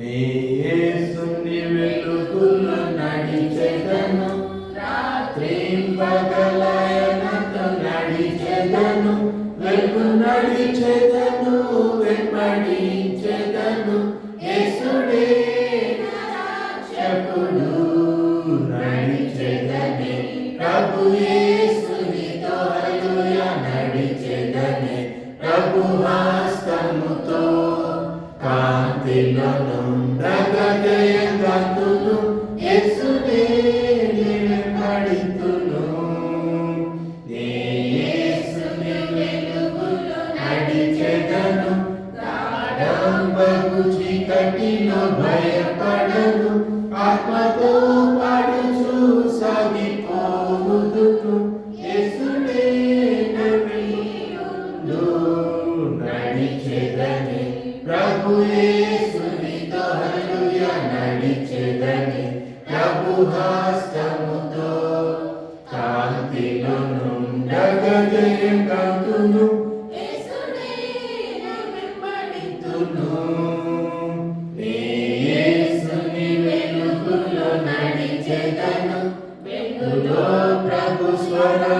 యేసుని వెలుగులో నడిచెదను. రాత్రి నడిచెదను. వెలుగు నడిచెదను చీకటిలో భయపడను ఆత్మతో పాడుచు సాగిపోవుదును యేసునే ప్రభు యేసునితో హల్లెలూయా నడిచెదనే ప్రభు హస్తముతో కాంతిలో నుండగజయం కంతును వెంబడితును నీ యేసుని వెలుగులో ప్రభు స్వరముని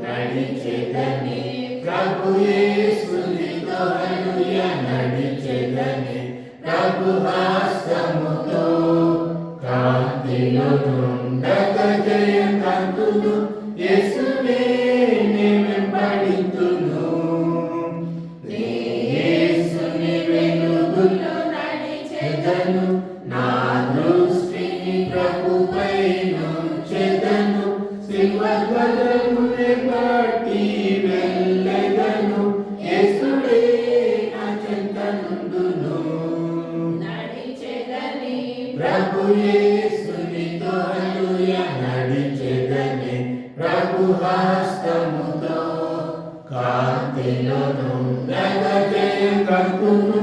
నడిచెదనే. ప్రభు యేసునితో హల్లెలూయా నడిచెదనే. ప్రభు కాంతిలో నుండగ జయం యేసునే నే నీ యేసుని వెలుగులో ప్రభు యేసునితో హల్లెలూయా నడిచెదనే ప్రభు హస్తముతో కాంతిలో నుండగ జయం కంతును